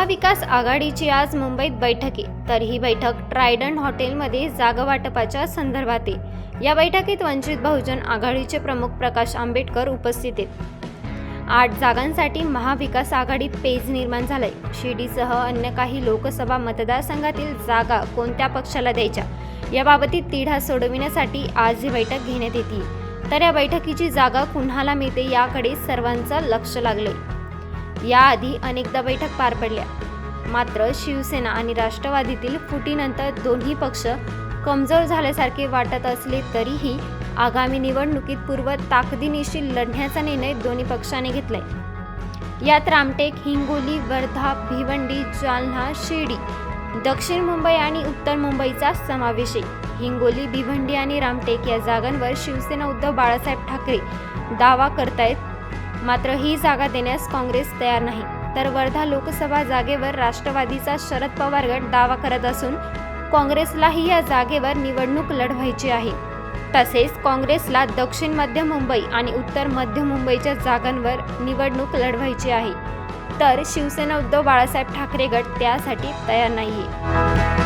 महाविकास आघाडीची आज मुंबईत बैठक आहे. तर ही बैठक ट्रायडंट हॉटेलमध्ये जागावाटपाच्या संदर्भात आहे. या बैठकीत वंचित बहुजन आघाडीचे प्रमुख प्रकाश आंबेडकर उपस्थित आहेत. आठ जागांसाठी महाविकास आघाडीत पेज निर्माण झालंय. शिर्डीसह अन्य काही लोकसभा मतदारसंघातील जागा कोणत्या पक्षाला द्यायच्या? याबाबतीत तिढा सोडविण्यासाठी आज ही बैठक घेण्यात येते. तर या बैठकीची जागा कुणाला मिळते याकडे सर्वांचं लक्ष लागलंय. याआधी अनेकदा बैठक पार पडल्या. मात्र शिवसेना आणि राष्ट्रवादीतील फुटीनंतर दोन्ही पक्ष कमजोर झाल्यासारखे वाटत असले तरीही आगामी निवडणुकीत पूर्व ताकदीनिशी लढण्याचा निर्णय दोन्ही पक्षाने घेतलाय. यात रामटेक हिंगोली वर्धा भिवंडी जालना शिर्डी दक्षिण मुंबई आणि उत्तर मुंबईचा समावेश आहे. हिंगोली भिवंडी आणि रामटेक या जागांवर शिवसेना उद्धव बाळासाहेब ठाकरे दावा करतायत. मात्र ही जागा देण्यास काँग्रेस तयार नाही. तर वर्धा लोकसभा जागेवर राष्ट्रवादीचा शरद पवार गट दावा करत असून काँग्रेसलाही या जागेवर निवडणूक लढवायची आहे. तसेच काँग्रेसला दक्षिण मध्य मुंबई आणि उत्तर मध्य मुंबईच्या जागांवर निवडणूक लढवायची आहे. तर शिवसेना उद्धव बाळासाहेब ठाकरे गट त्यासाठी तयार नाहीये.